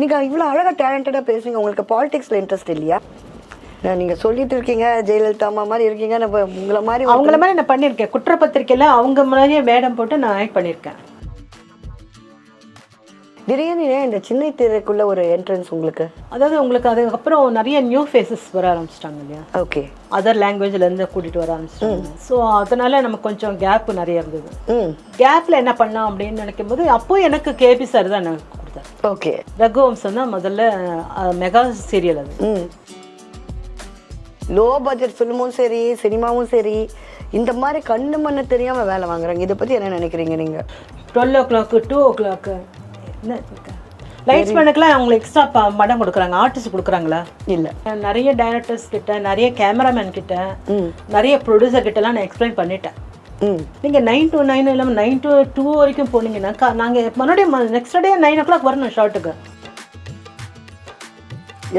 நீங்கள் இவ்வளோ அழகாக டேலண்டடாக பேசுங்க உங்களுக்கு பாலிடிக்ஸில் இன்ட்ரெஸ்ட் இல்லையா? நீங்கள் சொல்லிட்டு இருக்கீங்க ஜெயலலிதா அம்மா மாதிரி இருக்கீங்க. நம்ம உங்களை மாதிரி அவங்கள மாதிரி நான் பண்ணியிருக்கேன். குற்றப்பத்திரிக்கையில் அவங்க மாதிரியே மேடம் போட்டு நான் ஆக்ட் பண்ணியிருக்கேன். திடீர்னு ஏன் இந்த சின்ன திரைக்குள்ள ஒரு என்ட்ரன்ஸ் உங்களுக்கு? அதாவது உங்களுக்கு அதுக்கப்புறம் நிறைய நியூ ஃபேஸஸ் வர ஆரம்பிச்சிட்டாங்க இல்லையா? ஓகே அதர் லாங்குவேஜ்லேருந்து கூட்டிகிட்டு வர ஆரம்பிச்சிட்டாங்க. ஸோ அதனால நமக்கு கொஞ்சம் கேப் நிறைய இருந்தது. ம். கேப்பில் என்ன பண்ணலாம் அப்படின்னு நினைக்கும் போது அப்போ எனக்கு கேபி சார் தான் எனக்கு கொடுத்தாரு. ஓகே ரகுவம்சம் தான் முதல்ல மெகா சீரியல் அது. ம். லோ பட்ஜெட் ஃபிலிமும் சரி சினிமாவும் சரி இந்த மாதிரி கண்ணு மண்ணு தெரியாமல் வேலை வாங்குறாங்க. இதை பற்றி என்ன நினைக்கிறீங்க நீங்கள் twelve o'clock two o'clock என்ன? லைட்ஸ் மேனுக்குலாம் அவங்களுக்கு எக்ஸ்ட்ரா படம் கொடுக்குறாங்க ஆர்டிஸ்ட் கொடுக்குறாங்களா இல்லை நிறைய டைரக்டர்ஸ் கிட்ட நிறைய கேமராமேன் கிட்ட நிறைய ப்ரொடியூசர் கிட்டலாம் நான் எக்ஸ்பிளைன் பண்ணிட்டேன் ம் நீங்கள் நைன் to நைன் இல்லாமல் நைன் to டூ வரைக்கும் போனீங்கன்னாக்கா நாங்கள் மறுபடியும் next day nine o'clock வரணும் ஷார்ட்டுக்கு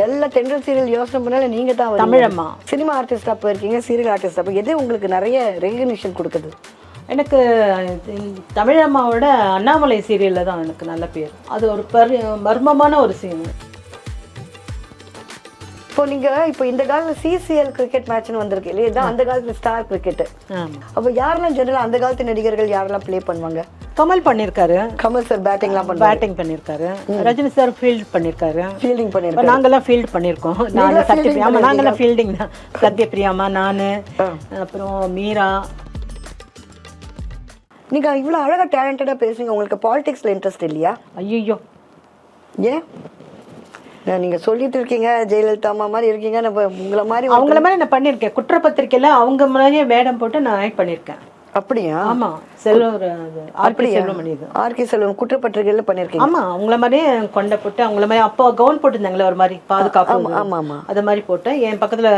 எல்லா டெண்டர் சீரியல் யோசனை பண்ணாலும் நீங்க தான். தமிழம்மா. சினிமா ஆர்டிஸ்டா போயிருக்கீங்க சீரியல் ஆர்டிஸ்டா போய் எது உங்களுக்கு நிறைய ரெகக்னிஷன் கொடுக்குது? எனக்கு இந்த தமிழ் அம்மாவோட அண்ணாமலை சீரியலில் தான் எனக்கு நல்ல பேர். அது ஒரு பரி மர்மமான ஒரு சீன் இப்போ நீங்க இப்போ இந்த காலத்துல சிசிஎல் கிரிக்கெட் மேட்ச்னு வந்திருக்கு இல்லையா? இதான் அந்த காலத்துல ஸ்டார் கிரிக்கெட் அப்போ யாரெல்லாம் ஜெனரல் அந்த காலத்து நடிகர்கள் யாரெல்லாம் ப்ளே பண்ணுவாங்க? கமல் பண்ணியிருக்காரு கமல் சார் பேட்டிங்லாம் பண்ணுவாங்க பேட்டிங் பண்ணியிருக்காரு ரஜினி சார் ஃபீல்ட் பண்ணியிருக்காரு ஃபீல்டிங் இப்போ பண்ணிருக்காங்க நாங்கெல்லாம் ஃபீல்ட் பண்ணியிருக்கோம் நான் சத்யபிரியா ஆமாம் நாங்கெல்லாம் ஃபீல்டிங் தான். சத்யபிரியாமா நான் அப்புறம் மீரா நீங்க இவ்வளவு அழகா டேலண்டடா பேசுறீங்க உங்களுக்கு பாலிடிக்ஸ்ல இன்ட்ரெஸ்ட் இல்லையா? ஐயோ ஏன்? நீங்க சொல்லிட்டு இருக்கீங்க ஜெயலலிதா அம்மா மாதிரி இருக்கீங்க நம்ம உங்களை மாதிரி அவங்கள மாதிரி நான் பண்ணியிருக்கேன். குற்றப்பத்திரிக்கையில் அவங்க மாதிரியே வேடம் போட்டு நான் ஆக்ட் பண்ணியிருக்கேன். அப்படியா? ஆமா. செல்வம் ஆர்கே செல்வமணி இது. ஆர்கே செல்வம் குற்றப்பத்திரிகையில பண்ணிருக்கீங்க ஆமா. அவங்கள மாதிரியே கொண்டை போட்டு அவங்கள மாதிரி அப்போ கவுன் போட்டிருந்தாங்களே ஒரு மாதிரி பாதுகாப்பு ஆமா ஆமா அது மாதிரி போட்டு என் பக்கத்துல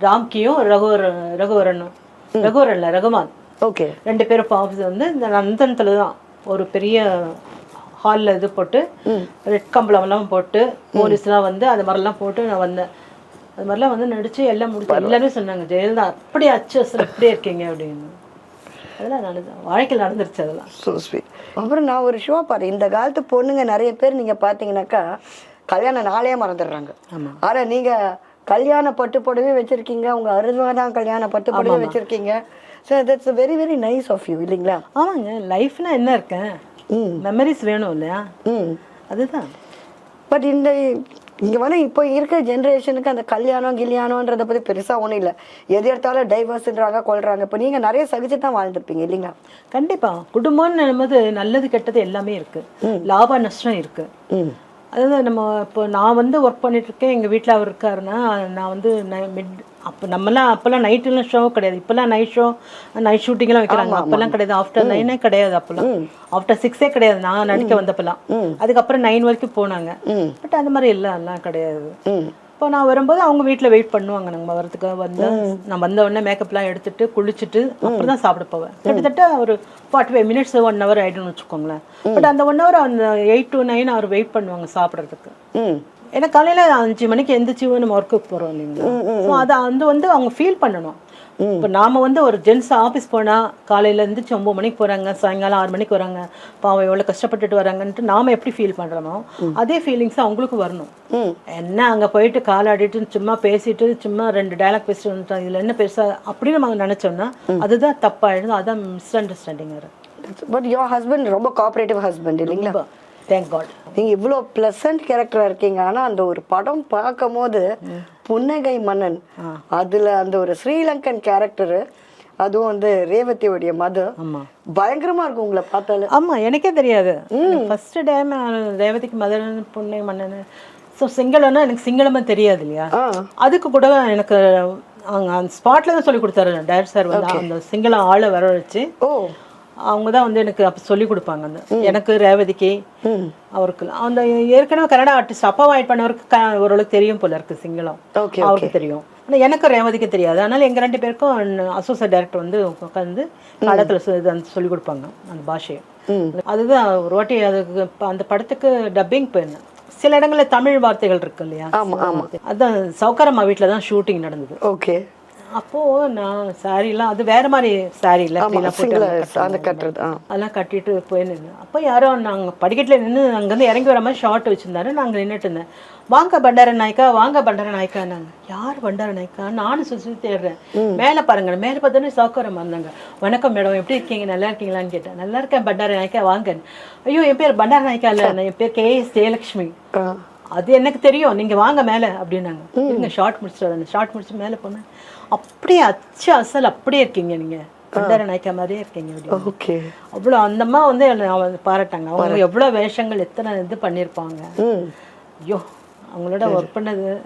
ராம்கியும் ரகுவர் ரகுவரனும். ரகுவரன்ல ரகுமான். ஓகே ரெண்டு பேரும் ஆஃபீஸ் வந்து இந்த நந்தனத்துல தான் ஒரு பெரிய ஹாலில் இது போட்டு ரெட் கம்பளம்லாம் போட்டு போலீஸ்லாம் வந்து அது மாதிரிலாம் போட்டு நான் வந்தேன். அது மாதிரிலாம் வந்து நடிச்சு எல்லாம் முடிச்சு எல்லாருமே சொன்னாங்க ஜெயலலிதா அப்படி அச்சு அசல் அப்படியே இருக்கீங்க அப்படின்னு. அதெல்லாம் நடந்து வாழ்க்கையில் நடந்துருச்சு அதெல்லாம். ஸோ ஸ்வீட் அப்புறம் நான் ஒரு ஷோ பாரு இந்த காலத்து பொண்ணுங்க நிறைய பேர் நீங்க பாத்தீங்கன்னாக்கா கல்யாணம் நாளே மறந்துடுறாங்க. ஆமா. ஆனா நீங்க கல்யாண பட்டு புடவை வச்சிருக்கீங்க உங்க அறுபதாம் கல்யாண பட்டு புடவை வச்சிருக்கீங்க. So that's very very nice of you இல்லைங்களா? ஆமாங்க லைஃப்னா என்ன இருக்கேன் ம். மெமரிஸ் வேணும் இல்லையா? ம். அதுதான். பட் இந்த இங்க வந்து இப்போ இருக்கிற ஜென்ரேஷனுக்கு அந்த கல்யாணம் கில்யாணம்ன்றத பத்தி பெருசா ஒண்ணும் இல்ல. எது எடுத்தாலும் டைவர்ஸ்ன்றாங்க கொள்றாங்க இப்போ நீங்க நிறைய சகிச்சு தான் வாழ்ந்துருப்பீங்க இல்லைங்களா? கண்டிப்பா. குடும்பம்னு போது நல்லது கெட்டது எல்லாமே இருக்கு. லாப நஷ்டம் இருக்கு. ம். அதாவது நம்ம இப்போ நான் வந்து ஒர்க் பண்ணிட்டு இருக்கேன் எங்கள் வீட்டில் அவர் இருக்காருன்னா நான் வந்து மிட் அப்போ நம்மலாம் அப்போல்லாம் நைட்டுலாம் ஷோ கிடையாது. இப்போல்லாம் நைட் ஷோ நைட் ஷூட்டிங்லாம் வைக்கிறாங்க. அப்போல்லாம் கிடையாது. ஆஃப்டர் நைனே கிடையாது அப்போல்லாம். ஆஃப்டர் சிக்ஸே கிடையாது. நான் நடிக்க வந்தப்பெல்லாம். அதுக்கப்புறம் நைன் வரைக்கும் போனாங்க. பட் அந்த மாதிரி இல்லை எல்லாம் கிடையாது. இப்போ நான் வரும்போது அவங்க வீட்டில் வெயிட் பண்ணுவாங்க. நம்ம வரதுக்கு வந்து நான் வந்த உடனே மேக்கப்லாம் எடுத்துட்டு குளிச்சுட்டு அப்புறம் தான் சாப்பிட போவேன். கிட்டத்தட்ட ஒரு forty five minutes one hour ஆகிடும்னு வச்சுக்கோங்களேன் பட் அந்த ஒன் ஹவர் அந்த eight to nine hour wait பண்ணுவாங்க சாப்பிட்றதுக்கு. ஏன்னா காலையில் அஞ்சு மணிக்கு எந்திரிச்சு நம்ம ஒர்க்குக்கு போகிறோம் இல்லைங்களா? ஸோ அதை வந்து வந்து அவங்க ஃபீல் பண்ணணும். இப்போ நாம வந்து ஒரு ஜென்ஸ் ஆஃபீஸ் போனால் காலையில எந்திரிச்சு ஒம்பது மணிக்கு போகிறாங்க சாயங்காலம் ஆறு மணிக்கு வராங்க. பாவம் எவ்வளோ கஷ்டப்பட்டுட்டு வராங்கன்ட்டு நாம எப்படி ஃபீல் பண்ணுறோமோ அதே ஃபீலிங்ஸ் அவங்களுக்கு வரணும். என்ன அங்கே போயிட்டு காலாடிட்டு சும்மா பேசிட்டு சும்மா ரெண்டு டயலாக் பேசிட்டு வந்துட்டோம் இதில் என்ன பெருசா அப்படின்னு நம்ம நினச்சோம்னா அதுதான் தப்பாயிடும் அதான் misunderstanding but your husband ரொம்ப கோஆப்ரேட்டிவ் ஹஸ்பண்ட் இல்லைங்களா? தேங்க் காட் நீங்க இவ்வளோ ப்ளசன்ட் கேரக்டரா இருக்கீங்க. ஆனா அந்த ஒரு படம் பார்க்கும் போது புன்னகை மன்னன். அதுல அந்த ஒரு ஸ்ரீலங்கன் கேரக்டர் அதுவும் வந்து ரேவதியோடைய மதர் பயங்கரமா இருக்கும் உங்களை பார்த்தாலே. ஆமாம் எனக்கே தெரியாது. ஃபர்ஸ்ட் டைம் ரேவதிக்கு மதன் பொண்ணு மன்னன். ஸோ சிங்களம்னா எனக்கு சிங்களமே தெரியாது இல்லையா? அதுக்கு கூட எனக்கு அவங்க அந்த ஸ்பாட்ல தான் சொல்லி கொடுத்தாரு டேரக்டர் சார் வந்து அந்த சிங்கள ஆளை வர வச்சு ஓ. அவங்க தான் வந்து எனக்கு அப்போ சொல்லி கொடுப்பாங்க அந்த எனக்கு ரேவதிக்கு அவருக்கு. அந்த ஏற்கனவே கன்னடா ஆர்டிஸ்ட் அப்பா ஆயிட் பண்ணவருக்கு ஓரளவுக்கு தெரியும் போல இருக்கு சிங்களம். அவருக்கு தெரியும். ஆனால் எனக்கு ரேவதிக்கு தெரியாது. அதனால எங்க ரெண்டு பேருக்கும் அசோசியேட் டைரக்டர் வந்து உட்காந்து கன்னடத்தில் சொ- இது அந்த சொல்லி கொடுப்பாங்க அந்த பாஷையை. அதுதான் ஒரு வாட்டி அதுக்கு அந்த படத்துக்கு டப்பிங் போயிருந்தேன். சில இடங்கள்ல தமிழ் வார்த்தைகள் இருக்கு இல்லையா? அதான் சௌகாரம்மா வீட்டில் தான் ஷூட்டிங் நடந்தது. ஓகே. அப்போது நான் சாரீலாம் அது வேற மாதிரி சாரீ இல்லை ஆமா அப்படிலாம் போட்டு சிங்கிள் கட்டுவாங்க. அந்த கட்டுறது அதெல்லாம் கட்டிட்டு போய் நின்று அப்போ யாரோ நாங்கள் படிக்கட்டில் நின்று அங்கேருந்து இறங்கி வர மாதிரி ஷார்ட் வச்சுருந்தாரு நாங்கள் நின்றுட்டு இருந்தேன். வாங்க பண்டார நாய்க்கா வாங்க பண்டார நாய்க்கா நாங்கள் யார் பண்டார நாய்க்கா? நானும் சுற்றி தேடுறேன். மேலே பாருங்க மேலே பார்த்தோன்னே சாக்கரம் வந்தாங்க வணக்கம் மேடம் எப்படி இருக்கீங்க? நல்லா இருக்கீங்களான்னு கேட்டேன். நல்லா இருக்கேன் பண்டார நாய்க்கா வாங்க. ஐயோ என் பேர் பண்டார நாய்க்கா இல்லை என் பேர் கே எஸ் ஜெயலக்ஷ்மி ஆ. அது எனக்கு தெரியும் நீங்க வாங்க மேலே அப்படின்னாங்க. ஷார்ட் முடிச்சுட்டு ஷார்ட் முடிச்சு மேலே போனேன். அப்படியே அச்சு அசல் அப்படியே இருக்கீங்க நீங்க. பண்டார நாய்க்கா மாதிரியே இருக்கீங்க ஓகே. அவ்வளோ அந்தம்மா வந்து என்னை அவ- பாராட்டாங்க. அவங்க எவ்வளோ வேஷங்கள் எத்தனை இது பண்ணியிருப்பாங்க. ஐயோ அவங்களோட ஒர்க் பண்ணது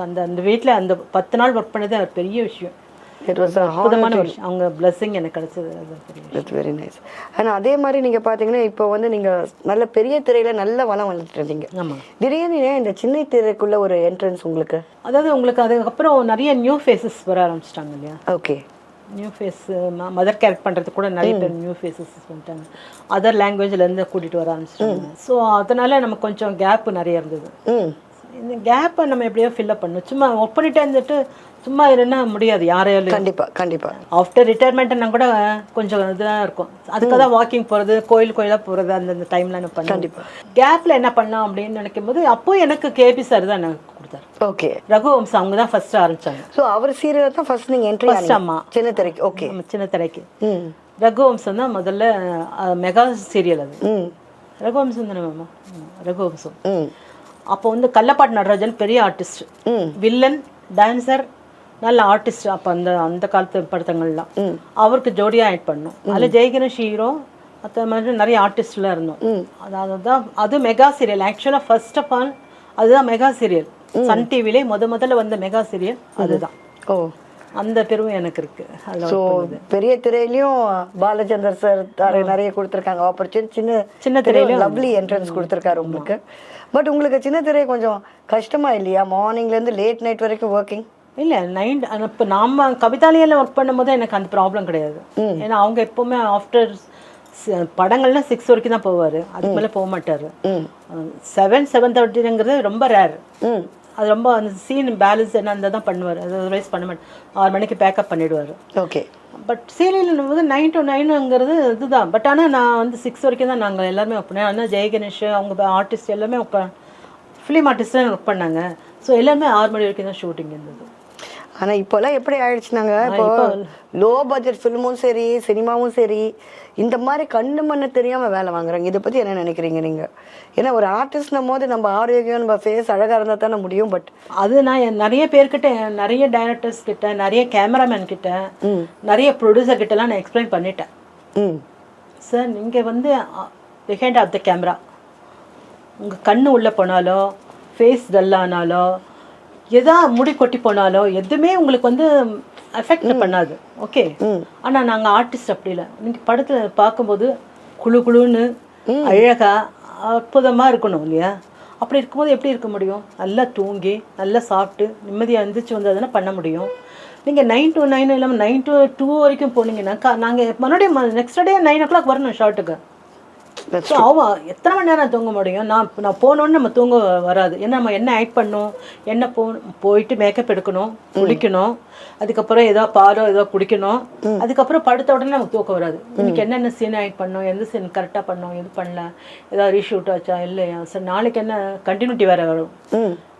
அந்த அந்த வீட்டில் அந்த பத்து நாள் ஒர்க் பண்ணது பெரிய விஷயம். இட் வாஸ் அற்புதமான விஷயம். அவங்க blessing எனக்கு கிடைச்சது. இட்ஸ் வெரி நைஸ் ஆனால் அதே மாதிரி நீங்கள் பார்த்தீங்கன்னா இப்போ வந்து நீங்கள் நல்ல பெரிய திரையில நல்ல வளம் வந்துட்டு இருந்தீங்க. ஆமாம் திடீர்னு இந்த சின்ன திரைக்குள்ள ஒரு என்ட்ரன்ஸ் உங்களுக்கு? அதாவது உங்களுக்கு அதுக்கப்புறம் நிறைய நியூ ஃபேஸஸ் வர ஆரம்பிச்சிட்டாங்க இல்லையா? Okay new face mother character பண்ணுறதுக்கு கூட நிறைய பேர் நியூ ஃபேஸஸ் பண்ணிட்டாங்க அதர் லாங்குவேஜ்லேருந்து கூட்டிகிட்டு வர ஆரம்பிச்சிட்டாங்க. ஸோ அதனால நமக்கு கொஞ்சம் கேப் நிறைய இருந்தது. இந்த கேப்பை நம்ம எப்படியோ ஃபில்லப் பண்ணணும். சும்மா ஒர்க் பண்ணிட்டே இருந்துட்டு சும்மா இருந்தா முடியாது யாரையாலும். கண்டிப்பா கண்டிப்பா. ஆஃப்டர் ரிட்டையர்மெண்ட்னா கூட கொஞ்சம் இதாக இருக்கும். அதுக்காக தான் வாக்கிங் போகிறது கோயில் கோயிலாக போகிறது அந்தந்த டைமில் நான் பண்ணேன் கண்டிப்பா. கேப்பில் என்ன பண்ணலாம் அப்படின்னு நினைக்கும் போது அப்போ எனக்கு கேபி சார் தான் எனக்கு கொடுத்தாரு. ஓகே ரகுவம்சம் அவங்க தான் ஃபர்ஸ்ட் ஆரம்பிச்சாங்க. ஸோ அவர் சீரியல் தான் ஃபர்ஸ்ட் நீங்கள் என்ட்ரி First ஆமா. சின்ன திரைக்கு ஓகே சின்ன திரைக்கு. ரகுவம்சம் தான் முதல்ல மெகா சீரியல் அது. ரகுவம்சம் தானே மேமா? ரகுவம்சம் அப்போ வந்து கள்ளப்பாட்டு நடராஜன் பெரிய ஆர்டிஸ்ட் வில்லன் டான்சர் நல்ல ஆர்டிஸ்ட் அப்போ அந்த அந்த காலத்து படத்தங்கள்லாம். அவருக்கு ஜோடியாக ஆக்ட் பண்ணோம். அதில் ஜெயகணேஷ் ஹீரோ மற்ற மாதிரி நிறைய ஆர்டிஸ்ட்லாம் இருந்தோம். அதாவது தான் அது மெகா சீரியல் ஆக்சுவலாக ஃபர்ஸ்ட் ஆஃப் ஆல் அதுதான் மெகா சீரியல் சன் டிவிலே முத முதல்ல வந்த மெகா சீரியல் அதுதான் ஓ. அந்த பெருமை எனக்கு இருக்கு. ஸோ பெரிய திரையிலையும் பாலச்சந்தர் சார் நிறைய கொடுத்துருக்காங்க. ஆப்பர்ச்சுனிட்டி சின்ன சின்ன திரையில லவ்லி என்ட்ரன்ஸ் கொடுத்துருக்காரு உங்களுக்கு. பட் உங்களுக்கு சின்ன திரை கொஞ்சம் கஷ்டமா இல்லையா? மார்னிங்ல இருந்து லேட் நைட் வரைக்கும் ஒர்க்கிங் இல்லை நைன் இப்போ நாம கவிதாலயில் ஒர்க் பண்ணும்போது எனக்கு அந்த ப்ராப்ளம் கிடையாது. ஏன்னா அவங்க எப்போவுமே ஆஃப்டர் படங்கள்லாம் சிக்ஸ் வரைக்கும் தான் போவார். அதுக்கு மேலே போக மாட்டார். செவன் செவன் தேர்ட்டிங்கிறது ரொம்ப ரேர் அது ரொம்ப அந்த சீன் பேலன்ஸ் என்ன அந்த தான் பண்ணுவார். அதர்வைஸ் பண்ண மாட்டார் ஆறு மணிக்கு பேக்கப் பண்ணிடுவார். ஓகே பட் சீரியல் போது நைன் டு நைனுங்கிறது இதுதான். பட் ஆனால் நான் வந்து சிக்ஸ் வரைக்கும் தான் நாங்கள் எல்லாருமே ஒர்க் பண்ணேன் ஆனால் ஜெய கணேஷ் அவங்க ஆர்டிஸ்ட் எல்லாமே ஒர்க் ஃபிலிம் ஆர்டிஸ்ட் தான் ஒர்க் பண்ணாங்க. ஸோ எல்லாமே ஆறு மணி வரைக்கும் தான் ஷூட்டிங் இருந்தது. ஆனா இப்போல்லாம் எப்படி ஆயிடுச்சுனாங்க இப்போ லோ பட்ஜெட் ஃபிலிமும் சரி சினிமாவும் சரி இந்த மாதிரி கண்ணு மண்ணு தெரியாம வேலை வாங்குறாங்க. இதை பத்தி என்ன நினைக்கிறீங்க நீங்க? ஏன்னா ஒரு ஆர்டிஸ்ட்னும் போது நம்ம ஆரோக்கியம் நம்ம ஃபேஸ் அழகா இருந்தா தானே முடியும் பட் அது நான் என் நிறைய பேர்கிட்ட நிறைய டைரக்டர்ஸ் கிட்ட நிறைய கேமராமேன் கிட்ட நிறைய ப்ரொடியூசர் கிட்டலாம் நான் எக்ஸ்பிளைன் பண்ணிட்டேன். ம். சார் நீங்கள் வந்து பிஹைண்ட் ஆஃப் த கேமரா உங்கள் கண்ணு உள்ளே போனாலோ ஃபேஸ் டல்லானாலோ எதா முடி கொட்டி போனாலோ எதுவுமே உங்களுக்கு வந்து அஃபெக்ட் பண்ணாது. ஓகே ஆனால் நாங்கள் ஆர்டிஸ்ட் அப்படி இல்லை. நீங்கள் படத்தில் பார்க்கும்போது குழு குழுன்னு அழகா அற்புதமாக இருக்கணும் இல்லையா? அப்படி இருக்கும்போது எப்படி இருக்க முடியும்? நல்லா தூங்கி நல்லா சாப்பிட்டு நிம்மதியாக எழுந்திரிச்சு வந்து அதெல்லாம் பண்ண முடியும். நீங்கள் நைன் டு நைன் இல்லாமல் நைன் டு டூ வரைக்கும் போனீங்கன்னா நாங்கள் மறுபடியும் next day nine o'clock வரணும் ஷார்ட்டுக்கு ஸோ அவன் எத்தனை மணி நேரம் தூங்க முடியும்? நான் நான் போனோன்னு நம்ம தூங்க வராது. ஏன்னா நம்ம என்ன ஆக்ட் பண்ணணும்? என்ன போ போயிட்டு மேக்கப் எடுக்கணும் குளிக்கணும் அதுக்கப்புறம் ஏதோ பாலோ ஏதோ குடிக்கணும். அதுக்கப்புறம் படுத்த உடனே நமக்கு தூக்கம் வராது. இன்னைக்கு என்னென்ன சீன் ஆக்ட் பண்ணோம்? எந்த சீன் கரெக்டாக பண்ணோம்? எது பண்ணல. ஏதாவது ரீஷூட் ஆச்சா? இல்லையா? சார் நாளைக்கு என்ன கண்டினியூட்டி வேறு வரும்.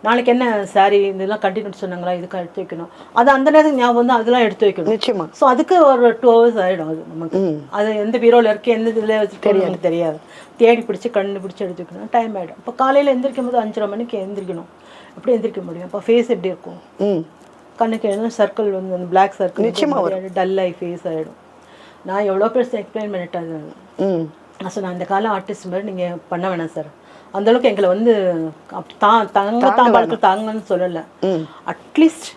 நாளைக்கு என்ன சாரி இதெல்லாம் கண்டினியூட்டி சொன்னாங்களா இதுக்கு எடுத்து வைக்கணும். அது அந்த நேரத்துக்கு ஞாபகம் வந்து அதெல்லாம் எடுத்து வைக்கணும். நிச்சயமா. ஸோ அதுக்கு ஒரு டூ ஹவர்ஸ் ஆகிடும் அது நமக்கு. அது எந்த பீரோவில் இருக்கு எந்த இதில் வச்சுருக்கோம் எனக்கு தெரியாது. தேடி பிடிச்சி கண்ணு பிடிச்சி எடுத்துக்கணும் டைம் ஆகிடும் இப்போ காலையில் எந்திரிக்கும் போது அஞ்சரை மணிக்கு எந்திரிக்கணும். எப்படி எந்திரிக்க முடியும். அப்போ ஃபேஸ் எப்படி இருக்கும்? ம். கண்ணுக்கு எழுதும் சர்க்கிள் வந்து அந்த பிளாக் சர்க்கிள் டல் ஆகி ஃபேஸ் ஆகிடும் நான் எவ்வளோ பேர் எக்ஸ்பிளைன் பண்ணிட்டேன் அது. ம். நான் அந்த காலம் ஆர்டிஸ்ட் மாதிரி நீங்கள் பண்ண வேணாம் சார் அந்த அளவுக்கு எங்களை வந்து அப்படி தா தங்க தாம்பாளுக்கு தாங்கன்னு சொல்லலை. அட்லீஸ்ட்.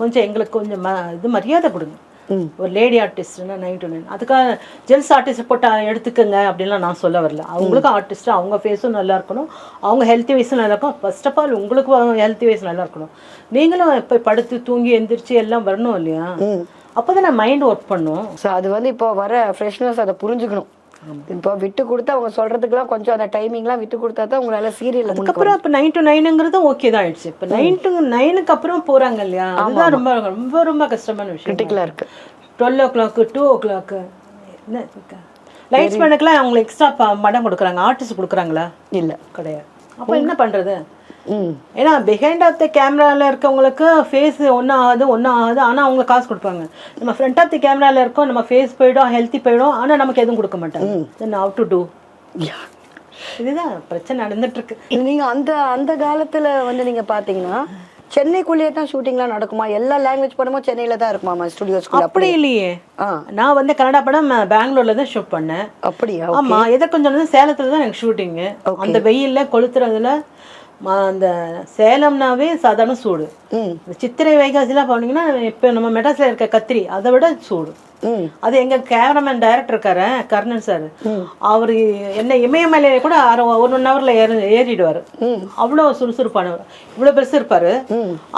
கொஞ்சம் எங்களுக்கு கொஞ்சம் ம இது மரியாதை கொடுங்க. ஒரு லேடி ஆர்டிஸ்ட்னா நைன் டு நைன் அதுக்காக ஜென்ஸ் ஆர்டிஸ்ட் போட்டு எடுத்துக்கங்க அப்படின்லாம் நான் சொல்ல வரல. அவங்களுக்கும் ஆர்டிஸ்ட் அவங்க ஃபேஸும் நல்லா இருக்கணும். அவங்க ஹெல்த்தி வைஸும் நல்லா இருக்கும் ஃபர்ஸ்ட் ஆஃப் ஆல் உங்களுக்கு ஹெல்த்தி வைஸ் நல்லா இருக்கணும். நீங்களும் இப்போ படுத்து தூங்கி எந்திரிச்சு எல்லாம் வரணும் இல்லையா? அப்போ தான் மைண்ட் ஒர்க் பண்ணும். ஸோ அது வந்து இப்போ வர ஃப்ரெஷ்னஸ் அதை புரிஞ்சுக்கணும். இப்போ விட்டு கொடுத்து அவங்க சொல்றதுக்குலாம் கொஞ்சம் அந்த டைமிங்லாம் விட்டு கொடுத்தா தான் உங்களால சீரியல் அதுக்கப்புறம் இப்போ நைன் டு நைனுங்கிறது ஓகே தான் ஆயிடுச்சு. இப்போ நைன் டு நைனுக்கு அப்புறம் போறாங்க இல்லையா? அதுதான் ரொம்ப ரொம்ப ரொம்ப கஷ்டமான விஷயம். கிரிட்டிக்கலா இருக்கு. Twelve o'clock two o'clock என்ன லைட்ஸ் மேனுக்குலாம் அவங்களுக்கு எக்ஸ்ட்ரா மடம் கொடுக்குறாங்க. ஆர்டிஸ்ட் கொடுக்குறாங்களா? இல்ல. கிடையாது. அப்போ என்ன பண்றது? ம் ஏன்னா பிஹைண்ட் ஆஃப் த கேமராவில் இருக்கவங்களுக்கு ஃபேஸ் ஒன்றும் ஆகாது ஒன்றும் ஆகாது ஆனால் அவங்க காசு கொடுப்பாங்க. நம்ம ஃப்ரண்ட் ஆஃப் தி கேமராவில் இருக்கோம் நம்ம ஃபேஸ் போயிடும் ஹெல்த்தி போயிடும். ஆனால் நமக்கு எதுவும் கொடுக்க மாட்டாங்க. தென் ஹவ் டு டூ இதுதான் பிரச்சனை நடந்துட்டு இருக்கு நீங்க அந்த அந்த காலத்துல வந்து நீங்க பாத்தீங்கன்னா சென்னைக்குள்ளேயே தான் ஷூட்டிங்லாம் நடக்குமா? எல்லா லாங்குவேஜ் படமும் சென்னையில தான் இருக்குமாமா? ஸ்டுடியோஸ்குள்ள அப்படி. இல்லையே. ஆ. நான் வந்து கன்னடா படம் பெங்களூர்ல தான் ஷூட் பண்ணேன். அப்படியா? ஆமா எதை கொஞ்சம் சேலத்துல தான் எனக்கு ஷூட்டிங்கு அந்த வெயில்ல கொளுத்துறதுல அந்த சேலம்னாவே சாதாரண சூடு. இந்த சித்திரை வைகாசிலாம் போனீங்கன்னா இப்போ நம்ம மெட்ராஸ்ல இருக்க கத்திரி அதை விட சூடு. அது எங்க கேமராமேன் டைரக்டர் இருக்காரு கர்ணன் சார். அவர் என்ன இமயமலையில கூட அரை ஒரு ஒன் ஹவர்ல ஏறி ஏறிடுவாரு. அவ்வளோ சுறுசுறுப்பானவர் இவ்வளோ பெருசு இருப்பாரு.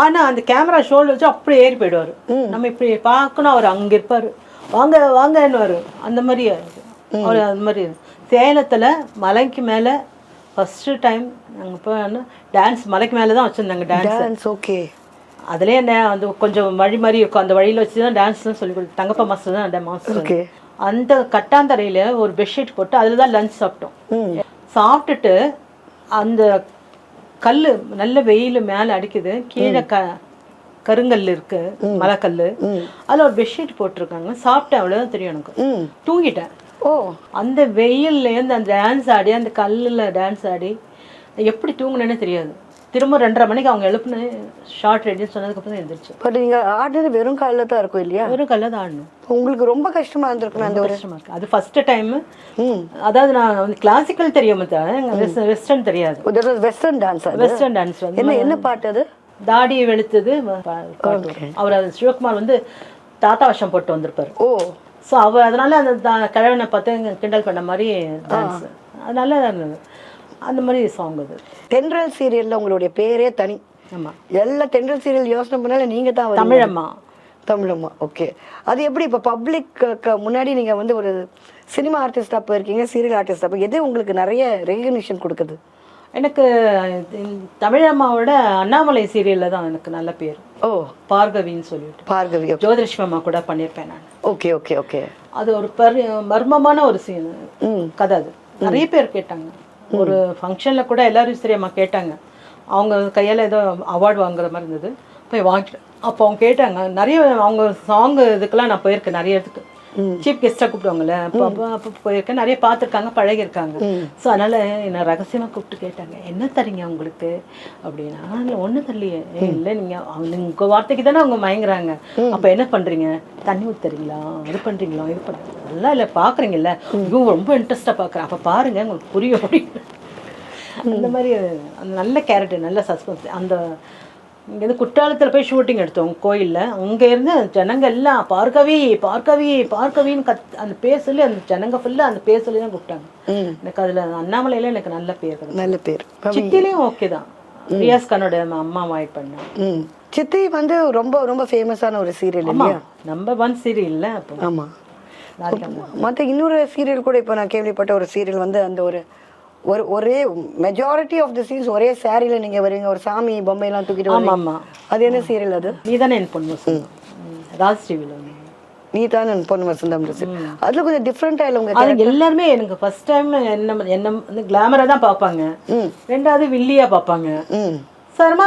ஆனா அந்த கேமரா ஷோல்டர் வச்சு அப்படியே ஏறி போயிடுவாரு. நம்ம இப்படி பார்க்கணும் அவர் அங்க இருப்பாரு. வாங்க வாங்கன்னுவாரு. அந்த மாதிரி அவர் அந்த மாதிரி சேலத்துல மலைக்கு மேல ஃபர்ஸ்ட் டைம் நாங்கள் இப்போ டான்ஸ் மலைக்கு மேலே தான் வச்சுருந்தாங்க டான்ஸ் ஓகே அதுலேயே என்ன அந்த கொஞ்சம் வழி மாதிரி இருக்கும் அந்த வழியில் வச்சு தான் டான்ஸ்லாம் சொல்லி கொடுத்து தங்கப்பா மாஸ்டர் தான் அந்த மாஸ்டர் ஓகே அந்த கட்டாந்தரையில் ஒரு பெட்ஷீட் போட்டு அதில் தான் லஞ்ச் சாப்பிட்டோம் சாப்பிட்டுட்டு அந்த கல் நல்ல வெயில் மேலே அடிக்குது கீழே க கருங்கல் இருக்கு மலைக்கல் அதில் ஒரு பெட்ஷீட் போட்டிருக்காங்க. சாப்பிட்டேன் அவ்வளோதான் தெரியும் எனக்கு. தூங்கிட்டேன். ஓ அந்த வெயில்லேருந்து அந்த டான்ஸ் ஆடி அந்த கல்லில் டான்ஸ் ஆடி எப்படி தூங்குனேனே தெரியாது. திரும்ப ரெண்டரை மணிக்கு அவங்க எழுப்புன ஷார்ட் ரெடின்னு சொன்னதுக்கப்புறம் தான் எழுந்திரிச்சு பட் நீங்க ஆடுறது வெறும் காலில் தான் இருக்கும் இல்லையா? வெறும் கல்ல தான் ஆடணும். உங்களுக்கு ரொம்ப கஷ்டமா இருந்திருக்குமே அந்த ஒரு கஷ்டமா இருக்கு. அது ஃபர்ஸ்ட் டைம் ம். அதாவது நான் வந்து கிளாசிக்கல் தெரியாம தவிர வெஸ்டர்ன் தெரியாது. வெஸ்டர்ன் டான்ஸ் வெஸ்டர்ன் டான்ஸ் வந்து என்ன என்ன பாட்டு அது? தாடியை வெளுத்தது. அவர் அது சிவகுமார் வந்து தாத்தா வருஷம் போட்டு வந்திருப்பாரு. ஓ. ஸோ அவ அதனால அந்த கிழவனை பார்த்து கிண்டல் பண்ண மாதிரி டான்ஸ் அதனால அந்த மாதிரி சாங் அது. தென்றல் சீரியல்ல உங்களுடைய பேரே தனி. ஆமா. எல்லா தென்றல் சீரியல் யோசனை பண்ணாலும் நீங்க தான். தமிழம்மா. தமிழம்மா ஓகே அது எப்படி இப்போ பப்ளிக் முன்னாடி நீங்க வந்து ஒரு சினிமா ஆர்டிஸ்டா போயிருக்கீங்க சீரியல் ஆர்டிஸ்டா போய் எது உங்களுக்கு நிறைய ரெகக்னிஷன் கொடுக்குது? எனக்கு தமிழம்மாவோட அண்ணாமலை சீரியல்ல தான் எனக்கு நல்ல பேர். ஓ. பார்கவின்னு சொல்லிட்டு. பார்கவி ஜோதிலட்சுமி அம்மா கூட பண்ணியிருப்பேன் நான். ஓகே ஓகே ஓகே அது ஒரு பரி மர்மமான ஒரு சீன். கதை அது. நிறைய பேர் கேட்டாங்க. ஒரு ஃபங்க்ஷன்ல கூட எல்லாரும் சரி அம்மா கேட்டாங்க. அவங்க கையால ஏதோ அவார்டு வாங்குற மாதிரி இருந்தது. போய் வாங்கிட்டேன் அப்போ அவங்க கேட்டாங்க. நிறைய அவங்க சாங் இதுக்கெல்லாம் நான் போயிருக்கேன் நிறைய இடத்துக்கு. சீஃப் கெஸ்ட்டாக கூப்பிடுவாங்கல்ல. அப்போ அப்போ அப்போ போயிருக்கேன். நிறைய பார்த்துருக்காங்க பழகிருக்காங்க ஸோ அதனால என்னை ரகசியமாக கூப்பிட்டு கேட்டாங்க என்ன தரீங்க உங்களுக்கு? அப்படின்னா இல்லை ஒன்றும் தரலையே. இல்லை நீங்கள் அவங்க உங்கள் வார்த்தைக்கு தானே அவங்க மயங்குறாங்க. அப்போ என்ன பண்ணுறீங்க தண்ணி ஊற்றுறீங்களா இது பண்ணுறீங்களா இது பண்ணுறீங்க நல்லா இல்லை பார்க்குறீங்கல்ல. ஐயோ ரொம்ப இன்ட்ரெஸ்ட்டாக பார்க்குறேன். அப்போ பாருங்க உங்களுக்கு புரியும் அப்படின்னு. அந்த மாதிரி அந்த நல்ல கேரக்டர் நல்ல சஸ்பென்ஸ் அந்த இங்கேருந்து குற்றாலத்தில் போய் ஷூட்டிங் எடுத்தோம் கோயிலில். அங்கே இருந்து ஜனங்க எல்லாம் பார்க்கவி பார்க்கவி பார்க்கவின்னு கத் அந்த பேர் சொல்லி அந்த ஜனங்க ஃபுல்லாக அந்த பேர் சொல்லி தான் கூப்பிட்டாங்க. எனக்கு அதில் அண்ணாமலையில எனக்கு நல்ல பேர் நல்ல பேர். சித்திலையும் ஓகே தான். ரியாஸ் கானோட அம்மா வாய் பண்ணேன் சித்தி வந்து ரொம்ப ரொம்ப ஃபேமஸான ஒரு சீரியல் இல்லையா? நம்பர் ஒன் சீரியல்ல அப்போ. ஆமா. ராதிகா அம்மா. மற்ற இன்னொரு சீரியல் கூட இப்போ நான் கேள்விப்பட்ட ஒரு சீரியல் வந்து அந்த ஒரு ஒரு ஒரே மெஜாரிட்டி ஆஃப் தி சீன்ஸ் ஒரே சாரியில் நீங்க வருவீங்க. ஒரு சாமி பொம்மையெல்லாம் தூக்கிட்டு ஆமா வருவீங்க. ஆமா அது என்ன சீரியல் அது? நீ தானே என் பொண்ணு ராஜ் டிவியில் நீ தான் என் பொண்ணு வசந்தம் அதுல கொஞ்சம் டிஃப்ரெண்டா இல்லை உங்க அது எல்லாருமே எனக்கு ஃபர்ஸ்ட் டைம் என்ன என்ன வந்து கிளாமரா தான் பார்ப்பாங்க. ரெண்டாவது வில்லியா பார்ப்பாங்க. சாரமா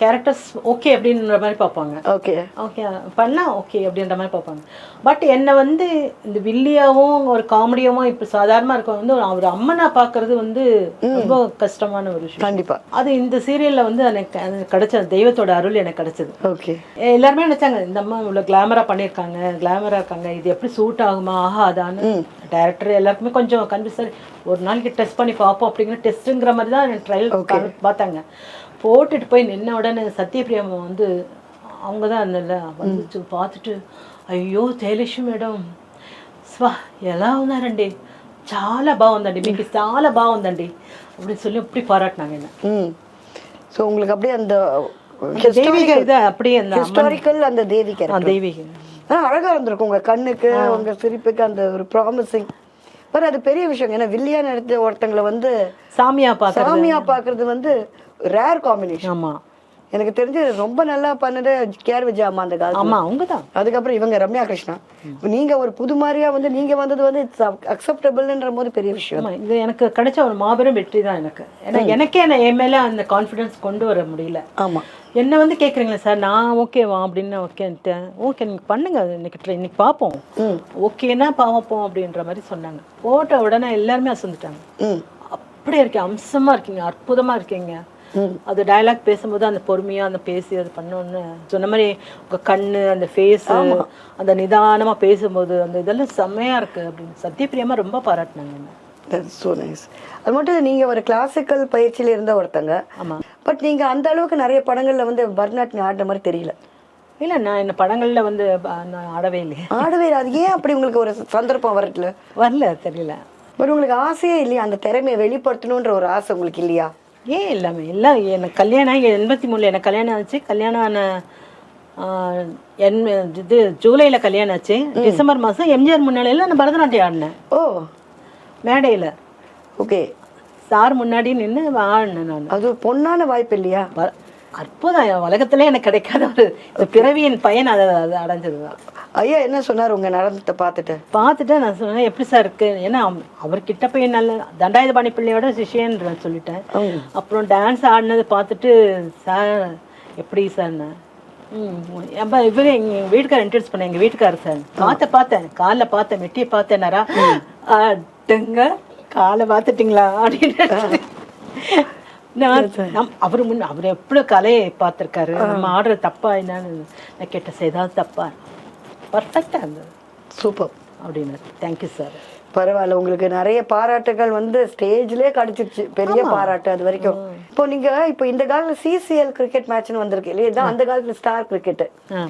கேரக்டர்ஸ் ஓகே அப்படின்ற மாதிரி பார்ப்பாங்க. ஓகே ஓகே பண்ணா ஓகே அப்படின்ற மாதிரி பார்ப்பாங்க. பட் என்னை வந்து இந்த வில்லியாவும் ஒரு காமெடியாவும் இப்போ சாதாரணமாக இருக்க வந்து ஒரு அவர் அம்மனா பார்க்கறது வந்து ரொம்ப கஷ்டமான ஒரு விஷயம். கண்டிப்பா. அது இந்த சீரியல்ல வந்து எனக்கு கிடைச்ச தெய்வத்தோட அருள் எனக்கு கிடைச்சது. ஓகே எல்லாருமே நினைச்சாங்க இந்த அம்மா இவ்வளோ கிளாமரா பண்ணியிருக்காங்க கிளாமரா இருக்காங்க இது எப்படி சூட் ஆகுமா ஆகாதான்னு டேரக்டர் எல்லாருக்குமே கொஞ்சம் கன்ஃபியூஸ் ஒரு நாளைக்கு டெஸ்ட் பண்ணி பார்ப்போம் அப்படிங்கிற டெஸ்ட்டுங்கிற மாதிரி தான் ட்ரையல் பார்த்தாங்க. போட்டுட்டு போய் நின்ன உடனே சத்யபிரியா அம்மா வந்து அவங்க தான் அந்த வந்துச்சு பார்த்துட்டு అయ్యో జయలక్ష్మి మేడం స్వా ఎలా ఉన్నారండి చాలా బాగుందండి మీకు చాలా బాగుందండి அப்படின்னு சொல்லி அப்படி பாராட்டினாங்க என்ன ம் ஸோ உங்களுக்கு அப்படியே அந்த தெய்வீக இது அப்படியே அந்த ஹிஸ்டாரிக்கல் அந்த தேவி ஆ, தெய்வீக ஆனா அழகா இருந்திருக்கும் உங்க கண்ணுக்கு உங்க சிரிப்புக்கு அந்த ஒரு ப்ராமிசிங் பட் அது பெரிய விஷயம் ஏன்னா வில்லியா நடித்த ஒருத்தங்களை வந்து சாமியா பார்க்கறது சாமியா பார்க்கறது வந்து ரேர் காம்பினேஷன் ஆமா. எனக்கு தெரிஞ்சு ரொம்ப நல்லா பண்ணது கேஆர் விஜயா அம்மா அந்த காலத்துல. ஆமா அவங்க தான் அதுக்கப்புறம் இவங்க ரம்யா கிருஷ்ணா. நீங்க ஒரு புது மாதிரியா வந்து நீங்க வந்தது வந்து இட்ஸ் அக்செப்டபிள்ன்ற போது பெரிய விஷயம். இது எனக்கு கிடைச்ச ஒரு மாபெரும் வெற்றி தான் எனக்கு. ஏன்னா எனக்கே நான் என் மேல அந்த கான்ஃபிடன்ஸ் கொண்டு வர முடியல. ஆமா. என்ன வந்து கேட்குறீங்களா சார் நான் ஓகேவா அப்படின்னு ஓகேன்ட்டேன் ஓகே நீங்கள் பண்ணுங்க இன்னைக்கு ட்ரை இன்னைக்கு பார்ப்போம். ஓகேனா பார்ப்போம் அப்படின்ற மாதிரி சொன்னாங்க. போட்ட உடனே எல்லாருமே அசந்துட்டாங்க. அப்படியே இருக்கீங்க அம்சமா இருக்கீங்க அற்புதமா இருக்கீங்க. அது டயலாக் பேசும்போது அந்த பொறுமையா அந்த பேசி அது பண்ணோன்னு சொன்ன மாதிரி உங்க கண்ணு அந்த ஃபேஸ் அந்த நிதானமா பேசும்போது அந்த இதெல்லாம் செம்மையா இருக்கு அப்படின்னு சத்யபிரியமா ரொம்ப பாராட்டினாங்க. ஸோ நைஸ் அது மட்டும் நீங்கள் ஒரு கிளாசிக்கல் பயிற்சியில் இருந்த ஒருத்தங்க. ஆமா. பட் நீங்கள் அந்த அளவுக்கு நிறைய படங்களில் வந்து பரதநாட்டியம் ஆடுற மாதிரி தெரியல. இல்ல நான் என்ன படங்கள்ல வந்து நான் ஆடவே இல்லையே. ஆடவே இல்லை. அது ஏன் அப்படி உங்களுக்கு ஒரு சந்தர்ப்பம் வரல? வரல தெரியல. பட் உங்களுக்கு ஆசையே இல்லையா? அந்த திறமையை வெளிப்படுத்தணுன்ற ஒரு ஆசை உங்களுக்கு இல்லையா? ஏன் எல்லாமே? எல்லாம் எனக்கு கல்யாணம் எண்பத்தி மூணுல எனக்கு கல்யாணம் ஆச்சு. கல்யாணம் ஆன என் இது ஜூலையில் கல்யாணம் ஆச்சு. டிசம்பர் மாதம் எம்ஜிஆர் முன்னாடியில் நான் பரதநாட்டியம் ஆடினேன். ஓ. மேடையில். ஓகே. சார் முன்னாடி நின்று ஆடினேன் நான். அது பொண்ணான வாய்ப்பு இல்லையா? அற்புதம். உலகத்திலே எனக்கு கிடைக்காத ஒரு பிறவியின் பயன் அதை அது அடைஞ்சது தான் ஐயா என்ன சொன்னார் உங்க நடனத்தை பார்த்துட்டு? பார்த்துட்டு நான் சொன்னேன் எப்படி சார் இருக்கு? ஏன்னா அவ- அவர்கிட்ட போய் நல்ல தண்டாயுதபாணி பிள்ளையோட சிஷியன்ற சொல்லிட்டேன். அப்புறம் டான்ஸ் ஆடினது பார்த்துட்டு சார் எப்படி சார்ண்ணா ம் அப்போ இவரு எங்கள் வீட்டுக்காரர் இன்ட்ரடியூஸ் பண்ண எங்கள் வீட்டுக்காரர் சார். பார்த்த பார்த்தேன். காலில் பார்த்தேன் மெட்டியை பார்த்தேனாரா அட்டுங்க காலை பார்த்துட்டிங்களா? அப்படின்னு அவர் முன் அவர் எப்படி கலையை பார்த்துருக்காரு நம்ம ஆடுறது தப்பா என்னன்னு நான் கேட்டேன் ஏதாவது தப்பா? பர்ஃபெக்டாக இருந்தது. சூப்பர் அப்படின்னாரு. தேங்க்யூ சார் பரவாயில்ல உங்களுக்கு நிறைய பாராட்டுகள் வந்து ஸ்டேஜ்லயே கிடைச்சிருச்சு. பெரிய பாராட்டு அது வரைக்கும். இப்போ நீங்க இப்போ இந்த காலத்துல சிசிஎல் கிரிக்கெட் மேட்ச்னு வந்திருக்கு இல்லையா? இதான் அந்த காலத்துல ஸ்டார் கிரிக்கெட்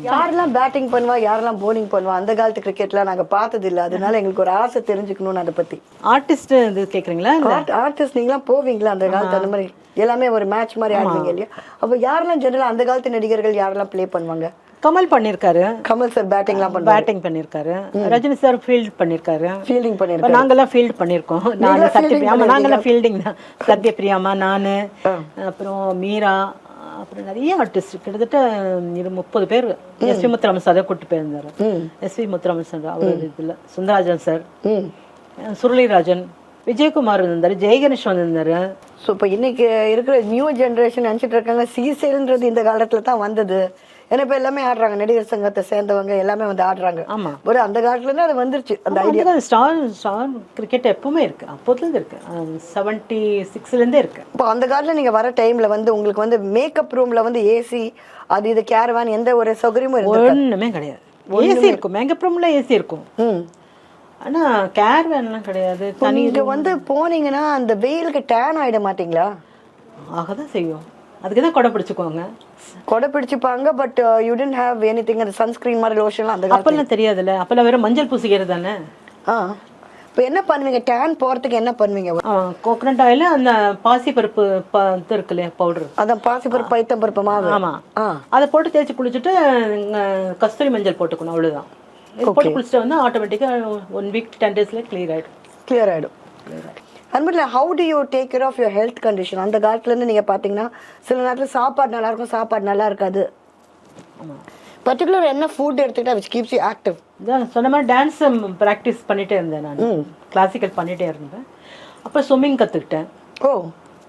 யாரெல்லாம் பேட்டிங் பண்ணுவா யாரெல்லாம் bowling பண்ணுவா அந்த காலத்து கிரிக்கெட்லாம் நாங்க பார்த்தது இல்ல. அதனால எங்களுக்கு ஒரு ஆசை தெரிஞ்சுக்கணும்னு அதை பத்தி. ஆர்டிஸ்ட் இது கேட்குறீங்களா ஆர்டிஸ்ட் நீங்களாம் போவீங்களா அந்த காலத்து? அந்த மாதிரி எல்லாமே ஒரு மேட்ச் மாதிரி ஆடுவீங்க இல்லையா? அப்போ யாரெல்லாம் ஜெனரலா அந்த காலத்து நடிகர்கள் யாரெல்லாம் ப்ளே பண்ணுவாங்க? கமல் பண்ணியிருக்காரு கமல் சார் பேட்டிங்லாம் பண்ணுவாங்க பேட்டிங் பண்ணியிருக்காரு ரஜினி சார் ஃபீல்ட் பண்ணியிருக்காரு ஃபீல்டிங் பண்ணிருக்காங்க நாங்கெல்லாம் ஃபீல்ட் பண்ணியிருக்கோம் நான் சத்யபிரியா ஆமா நாங்கெல்லாம் ஃபீல்டிங் தான். சத்யபிரியாமா நான் அப்புறம் மீரா அப்புறம் நிறைய ஆர்டிஸ்ட் கிட்டத்தட்ட இரு முப்பது பேர். எஸ் வி முத்துராமன் சார் கூட்டு போயிருந்தாரு. எஸ் வி முத்துராமன் சார் அவர் இதில் சுந்தராஜன் சார் சுருளிராஜன் விஜயகுமார் இருந்தாரு ஜெயகணேஷ் வந்திருந்தாரு. ஸோ இப்போ இன்னைக்கு இருக்கிற நியூ ஜென்ரேஷன் நினச்சிட்டு இருக்காங்க. சிசேல்ன்றது இந்த காலத்துல தான் வந்தது. ஏன்னா இப்போ எல்லாமே ஆடுறாங்க. நடிகர் சங்கத்தை சேர்ந்தவங்க எல்லாமே வந்து ஆடுறாங்க. ஆமா. ஒரு அந்த காலத்துல இருந்து அது வந்துருச்சு. அந்த அந்த ஸ்டார் ஸ்டார் கிரிக்கெட் எப்பவுமே இருக்கு. அப்போதுலேருந்து இருக்கு. செவன்ட்டி சிக்ஸ்லேருந்தே இருக்கு. இப்போ அந்த காலத்துல நீங்க வர டைம்ல வந்து உங்களுக்கு வந்து மேக்கப் ரூம்ல வந்து ஏசி அது இது கேரவான் எந்த ஒரு சௌகரியமும் ஒண்ணுமே கிடையாது. ஏசி இருக்கும். மேங்கப்புறம்ல ஏசி இருக்கும். ம். ஆனா கேர்வேன்லாம் கிடையாது. தனி நீங்க வந்து போனீங்கன்னா அந்த வெயிலுக்கு டேன் ஆயிட மாட்டீங்களா? ஆக தான் செய்யும். அதுக்கு தான் கொடை பிடிச்சிக்குவாங்க கொடை பிடிச்சிப்பாங்க but you tend have any thing அந்த சன்ஸ்கிரீன் மாதிரி லோஷன்லாம் அந்த அப்பெல்லாம் தெரியாதுல்ல. அப்பெல்லாம் வெறும் மஞ்சள் பூசிக்கிறது தானே? ஆ. இப்போ என்ன பண்ணுவீங்க? டேன் போறதுக்கு என்ன பண்ணுவீங்க? கோகனட் ஆயில் அந்த பாசி பருப்பு ப இது இருக்கு இல்லையா பவுடர் அதான் பாசிப்பருப்பு பைத்தம்பருப்பு மாவு. ஆமா. ஆ. அதை போட்டு தேய்ச்சி குளிச்சுட்டு கஸ்தூரி மஞ்சள் போட்டுக்கணும் அவ்வளவுதான். இது போட்டு குளிச்சுட்டு வந்து ஆட்டோமேட்டிக்காக ஒன் வீக் டென் டேஸ்ல கிளியர் ஆயிடும். கிளியர் ஆகிடும் அது மட்டும் இல்லை how do you take care of your health condition அந்த காலத்துலேருந்து நீங்கள் பார்த்தீங்கன்னா சில நேரத்தில் சாப்பாடு நல்லா இருக்கும் சாப்பாடு நல்லா இருக்காது பர்டிகுலர் என்ன ஃபுட் எடுத்துக்கிட்டா விச் கீப்ஸ் யூ ஆக்டிவ் இதான் சொன்ன மாதிரி டான்ஸ் ப்ராக்டிஸ் பண்ணிட்டே இருந்தேன் நான். கிளாசிக்கல் பண்ணிட்டே இருந்தேன். அப்புறம் ஸ்விம்மிங் கற்றுக்கிட்டேன் ஓ.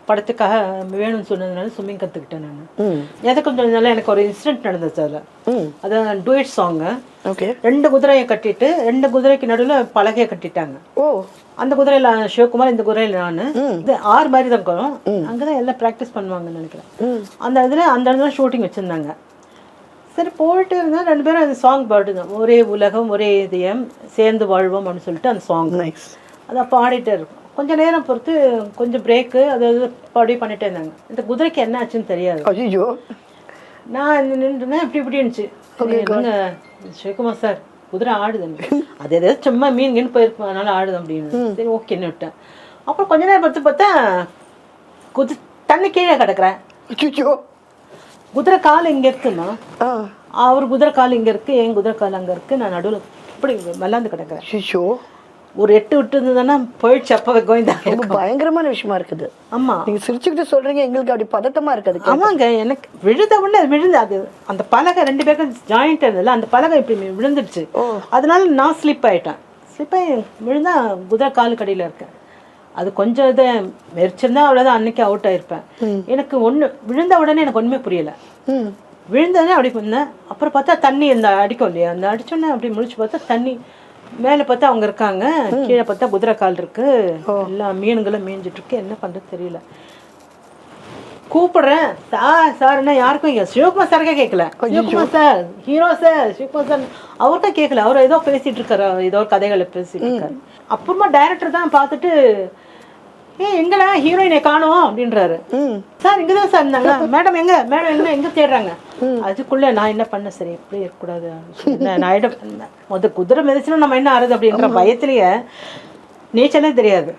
படத்துக்காக வேணும்னு சொன்னதுனால ஸ்விம்மிங் கற்றுக்கிட்டேன் நான். ம். எதுக்கு சொன்னதுனால எனக்கு ஒரு இன்சிடென்ட் நடந்துச்சு அதில். அது டூயட் சாங்கு ஓகே. ரெண்டு குதிரையை கட்டிட்டு ரெண்டு குதிரைக்கு நடுவில் பலகையை கட்டிட்டாங்க. ஓ. அந்த குதிரையில சிவகுமார் இந்த குதிரையில நான். இது ஆறு மாதிரி தான் இருக்கும். அங்கதான் எல்லாம் ப்ராக்டிஸ் பண்ணுவாங்கன்னு நினைக்கிறேன். அந்த இதுல அந்த இடத்துல ஷூட்டிங் வச்சிருந்தாங்க. சரி போயிட்டு இருந்தா ரெண்டு பேரும் அந்த சாங் பாடுது. ஒரே உலகம் ஒரே இதயம் சேர்ந்து வாழ்வோம் அப்படின்னு சொல்லிட்டு அந்த சாங் அதை பாடிட்டே இருக்கும். கொஞ்ச நேரம் பொறுத்து கொஞ்சம் பிரேக்கு அது பாடி பண்ணிட்டே இருந்தாங்க. இந்த குதிரைக்கு என்ன ஆச்சுன்னு தெரியாது. ஐயோ நான் நின்றுனேன் இப்படி இப்படி இருந்துச்சு. என்னங்க சிவகுமார் சார் குதிரை ஆடுதுங்க அது எதாவது சும்மா மீன் கீன் போயிருக்கும் அதனால ஆடுது அப்படின்னு. சரி ஓகேன்னு விட்டேன். அப்புறம் கொஞ்ச நேரம் பார்த்து பார்த்தா குதி தண்ணி கீழே கிடக்குறேன். குதிரை கால் இங்க இருக்குமா? ஆ. அவர் குதிரை கால் இங்க இருக்கு என் குதிரை கால் அங்க இருக்கு நான் நடுவில் இப்படி மல்லாந்து கிடக்குறேன். ஒரு எட்டு விட்டு இருந்ததுன்னா போயிடுச்சு அப்பவே கோவிந்தா ரொம்ப பயங்கரமான விஷயமா இருக்குது. ஆமா. நீங்க சிரிச்சுக்கிட்டு சொல்றீங்க எங்களுக்கு அப்படி பதட்டமா இருக்குது ஆமாங்க எனக்கு விழுந்த உடனே விழுந்து அது அந்த பலகை ரெண்டு பேருக்கும் ஜாயிண்ட் இருந்ததுல அந்த பலகை இப்படி விழுந்துடுச்சு. அதனால நான் ஸ்லிப் ஆயிட்டேன். ஸ்லிப் ஆகி விழுந்தா குதிரை காலு கடியில இருக்கேன் அது கொஞ்சம் இதை மெரிச்சிருந்தா அவ்வளோதான் அன்னைக்கு அவுட் ஆயிருப்பேன். எனக்கு ஒன்று விழுந்த உடனே எனக்கு ஒன்றுமே புரியல. விழுந்தோடனே அப்படி வந்தேன் அப்புறம் பார்த்தா தண்ணி இந்த அடிக்கும் இல்லையா? அந்த அடிச்சோடனே அப்படி முழிச்சு பார்த்தா தண்ணி மேலே பார்த்தா அவங்க இருக்காங்க. கீழே பார்த்தா குதிரை கால் இருக்கு எல்லா மீனுங்களும் மேய்ஞ்சிட்டு இருக்கு என்ன பண்றது தெரியல. கூப்பிடுறேன். சார் சார்னா யாருக்கும் இங்க? சிவகுமார் சாருக்கே கேட்கல Sivakumar sir hero sir Sivakumar sir. அவர்கிட்ட கேட்கல அவர் ஏதோ பேசிட்டு இருக்காரு. ஏதோ ஒரு கதைகளை பேசிட்டு இருக்காரு. அப்புறமா டைரக்டர் தான் பார்த்துட்டு ஏ எங்கடா ஹீரோயினை காணோம்? அப்படின்றாரு. சார் இங்கே தான் சார் இருந்தாங்க. மேடம் எங்க? மேடம் என்ன எங்க தேடுறாங்க? அதுக்குள்ள நான் என்ன பண்ண சரி எப்படி இருக்கக்கூடாது. நான் முத குதிரை மிதிச்சுனா நம்ம என்ன ஆறுது அப்படின்ற பயத்திலேயே நீச்சலே தெரியாது.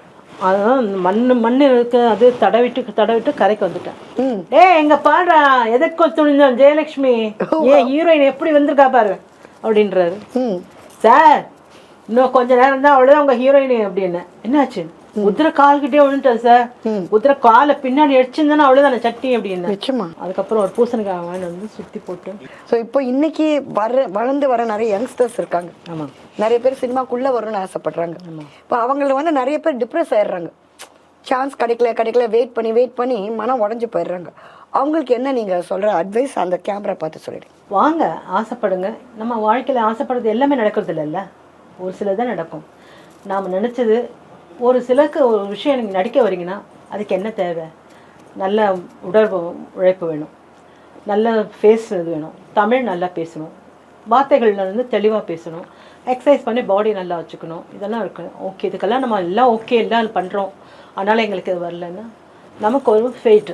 அதான் மண் மண் இருக்கு. அது தடவிட்டு தடவிட்டு கரைக்கு வந்துட்டேன். ஏய் எங்க பாடுறா? எதற்கு துணிஞ்சோம் ஜெயலட்சுமி ஏன் ஹீரோயின் எப்படி வந்திருக்கா பாரு அப்படின்றாரு. சார் இன்னும் கொஞ்ச நேரம் தான் அவ்வளோதான் உங்க ஹீரோயின் அப்படின்னு. என்னாச்சு? குதிரை கால்கிட்டே விழுந்துட்டேன் சார். குதிரை காலை பின்னாடி அடிச்சிருந்தேன்னா அவ்வளோதானே சட்னி அப்படின்னு. நிச்சயமா. அதுக்கப்புறம் ஒரு பூசணிக்காய் வாங்கி வந்து சுத்தி போட்டு. ஸோ இப்போ இன்னைக்கு வர வளர்ந்து வர நிறைய யங்ஸ்டர்ஸ் இருக்காங்க. ஆமா. நிறைய பேர் சினிமாக்குள்ள வரணும்னு ஆசைப்படுறாங்க. இப்போ அவங்கள வந்து நிறைய பேர் டிப்ரெஸ் ஆயிடுறாங்க. சான்ஸ் கிடைக்கல கிடைக்கல வெயிட் பண்ணி வெயிட் பண்ணி மனம் உடஞ்சு போயிடுறாங்க. அவங்களுக்கு என்ன நீங்க சொல்ற அட்வைஸ் அந்த கேமரா பார்த்து சொல்லிடுங்க வாங்க ஆசைப்படுங்க. நம்ம வாழ்க்கையில ஆசைப்படுறது எல்லாமே நடக்கிறது இல்லைல்ல ஒரு சிலதான் நடக்கும். நாம் நினைச்சது ஒரு சிலருக்கு ஒரு விஷயம் நீங்கள் நடிக்க வரீங்கன்னா அதுக்கு என்ன தேவை? நல்ல உடல் உழைப்பு வேணும். நல்ல ஃபேஸ் இது வேணும். தமிழ் நல்லா பேசணும். வார்த்தைகள் வந்து தெளிவாக பேசணும். எக்ஸசைஸ் பண்ணி பாடி நல்லா வச்சுக்கணும். இதெல்லாம் இருக்கு ஓகே இதுக்கெல்லாம் நம்ம எல்லாம் ஓகே எல்லாம் பண்ணுறோம் அதனால் எங்களுக்கு இது வரலன்னா நமக்கு ஒரு ஃபேட்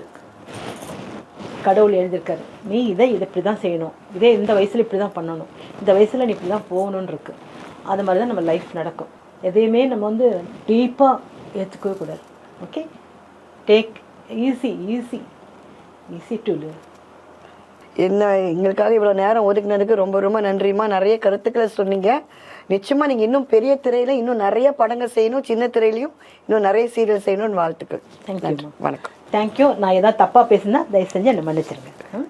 கடவுள் எழுதியிருக்காரு. நீ இதை இதை இப்படி தான் செய்யணும். இதே இந்த வயசில் இப்படி தான் பண்ணணும். இந்த வயசில் நீ இப்படி தான் போகணுன்னு இருக்கு. அது மாதிரி தான் நம்ம லைஃப் நடக்கும். எதையுமே நம்ம வந்து டீப்பாக ஏற்றுக்கவே கூடாது. Okay take easy easy easy to live என்ன எங்களுக்காக இவ்வளோ நேரம் ஒதுக்குனதுக்கு ரொம்ப ரொம்ப நன்றிம்மா. நிறைய கருத்துக்களை சொன்னீங்க. நிச்சயமா நீங்க இன்னும் பெரிய திரையில இன்னும் நிறைய படங்கள் செய்யணும் சின்ன திரையிலையும் இன்னும் நிறைய சீரியல் செய்யணும்னு வாழ்த்துக்கள். Thank you, நன்றி. வணக்கம். தேங்க்யூ நான் ஏதாவது தப்பாக பேசினா தயவு செஞ்சு என்னை மன்னிச்சிருங்க.